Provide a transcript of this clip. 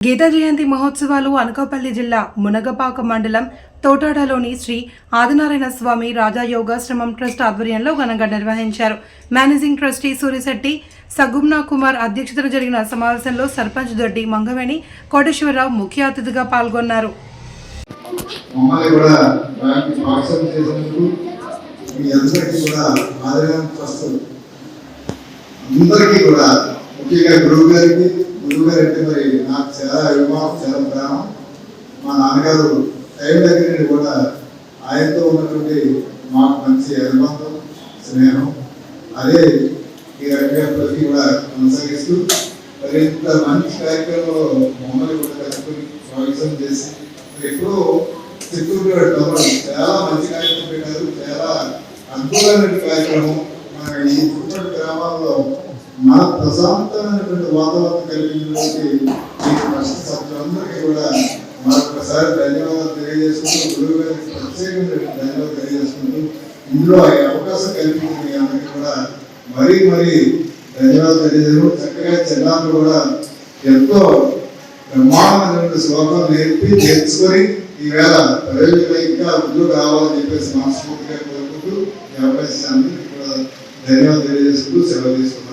గీతా జయంతి మహోత్సవాలు అనకాపల్లి జిల్లా మునగపాక మండలం తోటాడలోని శ్రీ ఆదినారాయణ స్వామి రాజా యోగాశ్రమం ట్రస్ట్ ఆధ్వర్యంలో ఘనంగా నిర్వహించారు. మేనేజింగ్ ట్రస్టీ సూరిశెట్టి సగుమ్నా కుమార్ అధ్యక్షతన జరిగిన సమావేశంలో సర్పంచ్ దొడ్డి మంగవేణి కోటేశ్వరరావు ముఖ్య అతిథిగా పాల్గొన్నారు. అందరికీ కూడా ముఖ్యంగా గురువు గారికి గురువు అంటే మరి నాకు చాలా అభిమానం చాలా ప్రాణం మా నాన్నగారు టైం దగ్గర నుండి కూడా ఆయనతో ఉన్నటువంటి మాకు మంచి అనుబంధం స్నేహం. అదే ఈ రకంగా ప్రతి కూడా కొనసాగిస్తూ మరి ఇంత మంచి కార్యక్రమంలో మమ్మల్ని కూడా కలుపుకొని స్వాగతం చేసి మరి ఎప్పుడో చిత్తూరు చాలా మంచి కార్యక్రమం పెట్టారు చాలా అద్భుతమైన కార్యక్రమం. మన ఈ గ్రామాల్లో మన ప్రశాంతమైనటువంటి వాతావరణం కలిగినటువంటి ఈ కష్ట సభ్యులందరికీ కూడా మరొకసారి ధన్యవాదాలు తెలియజేసుకుంటూ గురువు గారికి ప్రత్యేకమైనటువంటి ధన్యవాదాలు తెలియజేసుకుంటూ ఇందులో ఈ అవకాశం కల్పించింది అందరికీ కూడా మరీ మరీ ధన్యవాదాలు తెలియజేయడం. చక్కగా చిన్నారులు కూడా ఎంతో బ్రహ్మాండమైనటువంటి శ్లోకం నేర్పి నేర్చుకొని ఈవేళ ప్రజలకు ఇంకా ముందు రావాలని చెప్పేసి మనస్ఫూర్తిగా కోరుకుంటూ ఈ అవకాశాన్ని కూడా ధన్యవాదాలు తెలియజేసుకుంటూ సెలవు తీసుకున్నాను